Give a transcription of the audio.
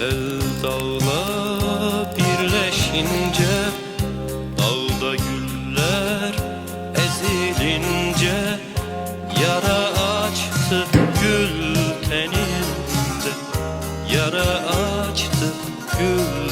sevdala birleşince Dağda güller ezilince Yara açtı gül tenimde Yara açtı gül